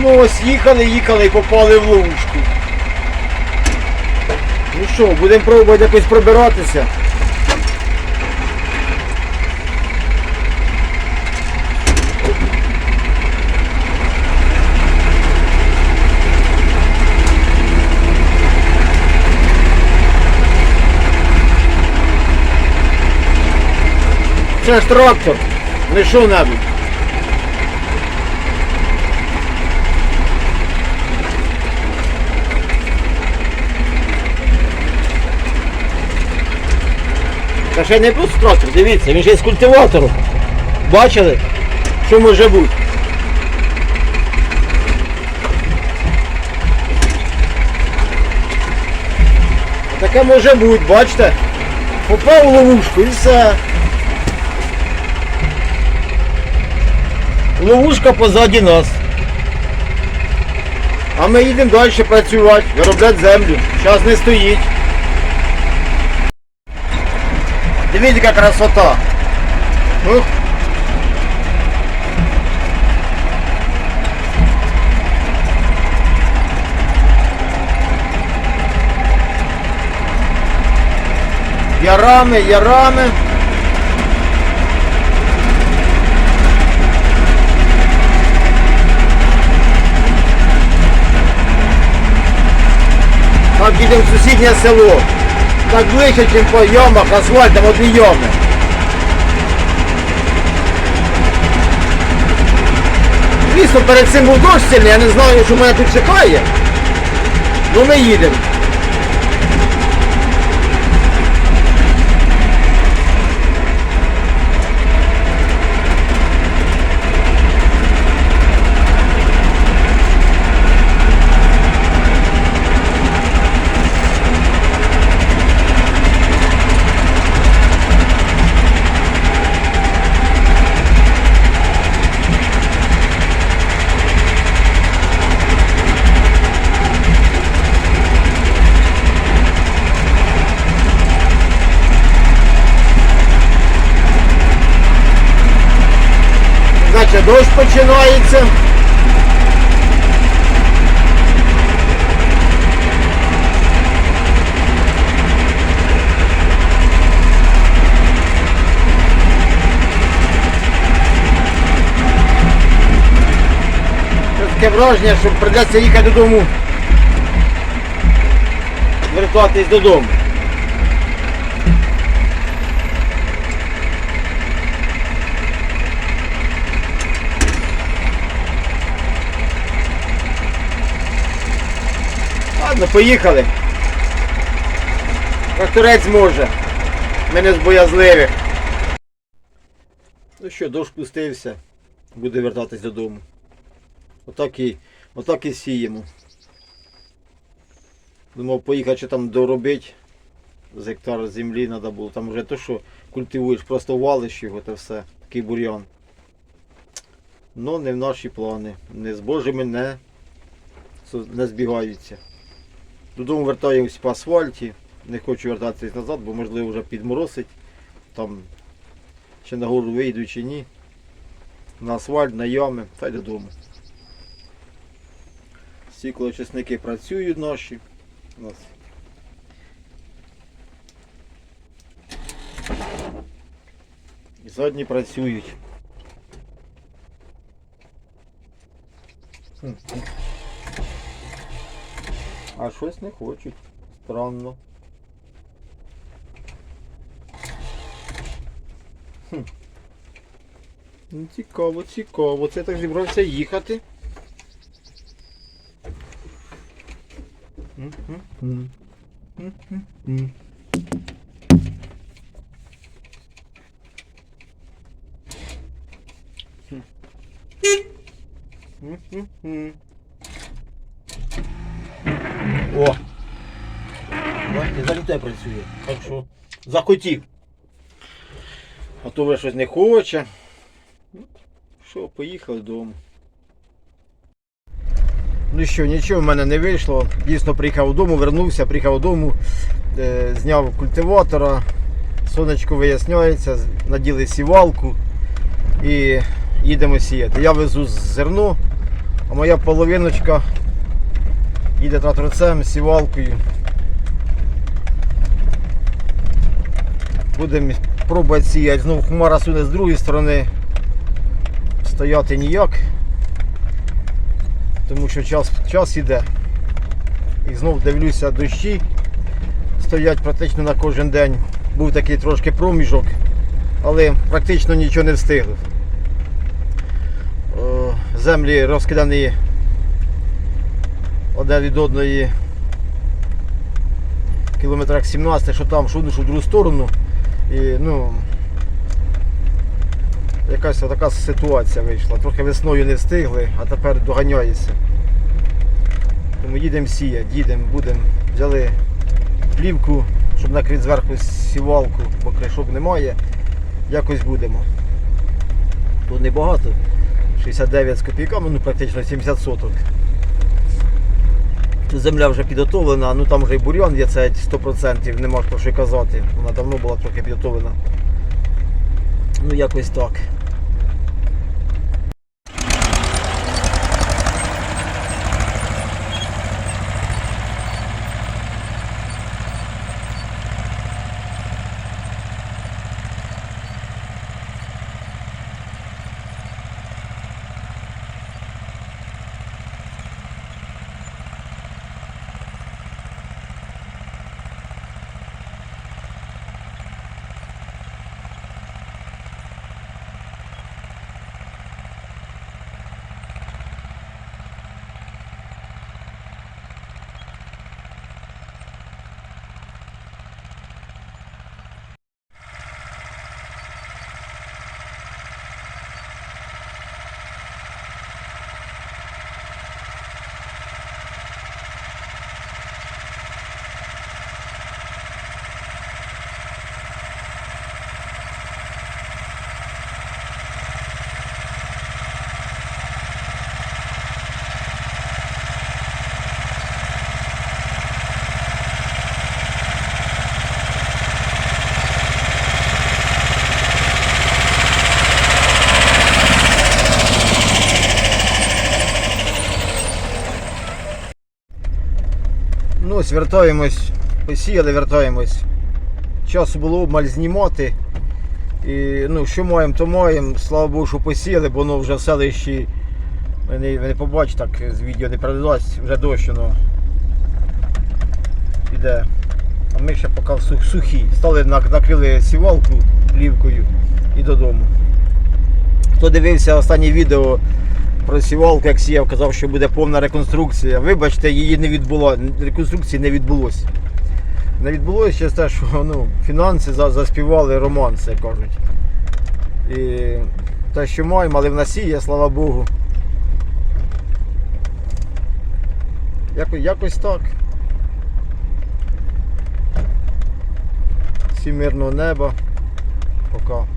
Ну ось їхали, їхали і попали в ловушку. Ну що, будемо пробувати якось пробиратися. Це ж трактор, не що-небудь. Та ще не трактор, дивіться, він ще й з культиватором. Бачили, що може бути? Таке може бути, бачите? Попав у ловушку і все. Ловушка позаді нас. А ми їдемо далі працювати, виробляти землю. Час не стоїть. Дивіться, яка красота. Ух. Ярами, ярами. Так їдемо в сусіднє село. Так ближче, ніж по ямах, асфальтом ями. Звісно, перед цим був дощ сильний, я не знаю, що мене тут чекає. Ну ми їдемо. Значить, дощ починається. Таке враження, що прийдеться їхати додому. Вертатись додому. Ладно, поїхали. Тракторець може. Ми не з боязливих. Ну що, дощ пустився. Буде вертатись додому. Отак і, отак і сіємо. Думав поїхати чи там доробити. З гектар землі треба було. Там вже то, що культивуєш, просто валиш його та все. Такий бур'ян. Ну не в наші плани. Не з Божими не, не збігаються. Додому вертаємось по асфальті. Не хочу вертатися назад, бо можливо вже підморосить. Там ще на гору вийду чи ні. На асфальт, на ями, та й додому. Стіклоочисники працюють наші. У нас. І задні працюють. А щось не хочуть. Странно. Хм. Ну, цікаво, цікаво. Це так зібрався їхати. М-м-м. О! Бачите, заліте працює. Так що захотів. А то вже щось не хоче. Ну, Що, поїхав додому. Ну що, нічого в мене не вийшло. Дійсно приїхав додому, вернувся, приїхав додому, е, зняв культиватора, сонечко виясняється, наділи сівалку і їдемо сіяти. Я везу зерно А моя половиночка їде тракторцем, сівалкою. Будемо пробувати сіяти. Знову хмара суне з другої сторони. Стояти ніяк. Тому що час, час іде. І знов дивлюся дощі. Стоять практично на кожен день. Був такий трошки проміжок, але практично нічого не встигли. Е, Землі розкидані одне від одної кілометрах 17, що там, що одну, що в другу сторону. І ну, якась така ситуація вийшла. Трохи весною не встигли, а тепер доганяється. Тому їдемо сіяти, їдемо, будемо. Взяли плівку, щоб накрити зверху сівалку, бо кришок немає. Якось будемо. Тут небагато. 69 з копійками, ну практично 70 соток. Земля вже підготовлена, ну там вже і бур'ян є, це 100%, нема про що казати. Вона давно була трохи підготовлена. Ну якось так. Ось вертаємось, посіяли, вертаємось. Часу було обмаль знімати. І ну, що маємо, то маємо. Слава Богу, що посіяли, бо воно вже в селищі. Ви не, не побачите, так з відео не передасть, вже дощ воно іде. А ми ще поки сух, сухі. Стали накрили сівалку плівкою і додому. Хто дивився останнє відео про як сіяв, казав, що буде повна реконструкція. Вибачте, її не відбуло, реконструкції не відбулося. Не відбулося через те, що ну, фінанси заспівали романси, кажуть. І те, що маємо, але в нас є, слава Богу. Якось, якось так. Всім мирного неба. Пока.